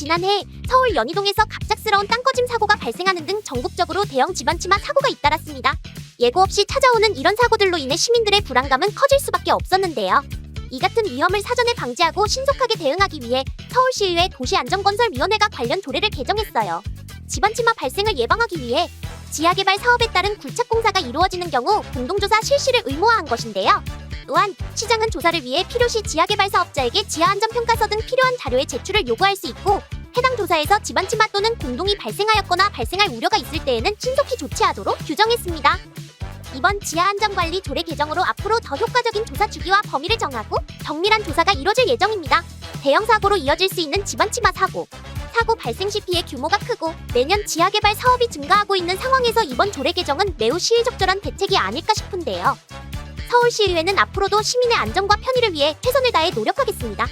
지난해 서울 연희동에서 갑작스러운 땅꺼짐 사고가 발생하는 등 전국적으로 대형 집안치마 사고가 잇따랐습니다. 예고 없이 찾아오는 이런 사고들로 인해 시민들의 불안감은 커질 수밖에 없었는데요. 이 같은 위험을 사전에 방지하고 신속하게 대응하기 위해 서울시의회 도시안전건설위원회가 관련 조례를 개정했어요. 집안치마 발생을 예방하기 위해 지하개발 사업에 따른 굴착공사가 이루어지는 경우 공동조사 실시를 의무화한 것인데요. 또한 시장은 조사를 위해 필요시 지하개발 사업자에게 지하안전평가서 등 필요한 자료의 제출을 요구할 수 있고 해당 조사에서 집안치마 또는 공동이 발생하였거나 발생할 우려가 있을 때에는 신속히 조치하도록 규정했습니다. 이번 지하안전관리 조례 개정으로 앞으로 더 효과적인 조사 주기와 범위를 정하고 정밀한 조사가 이뤄질 예정입니다. 대형 사고로 이어질 수 있는 집안치마 사고. 사고 발생 시 피해 규모가 크고 매년 지하개발 사업이 증가하고 있는 상황에서 이번 조례 개정은 매우 시의적절한 대책이 아닐까 싶은데요. 서울시의회는 앞으로도 시민의 안전과 편의를 위해 최선을 다해 노력하겠습니다.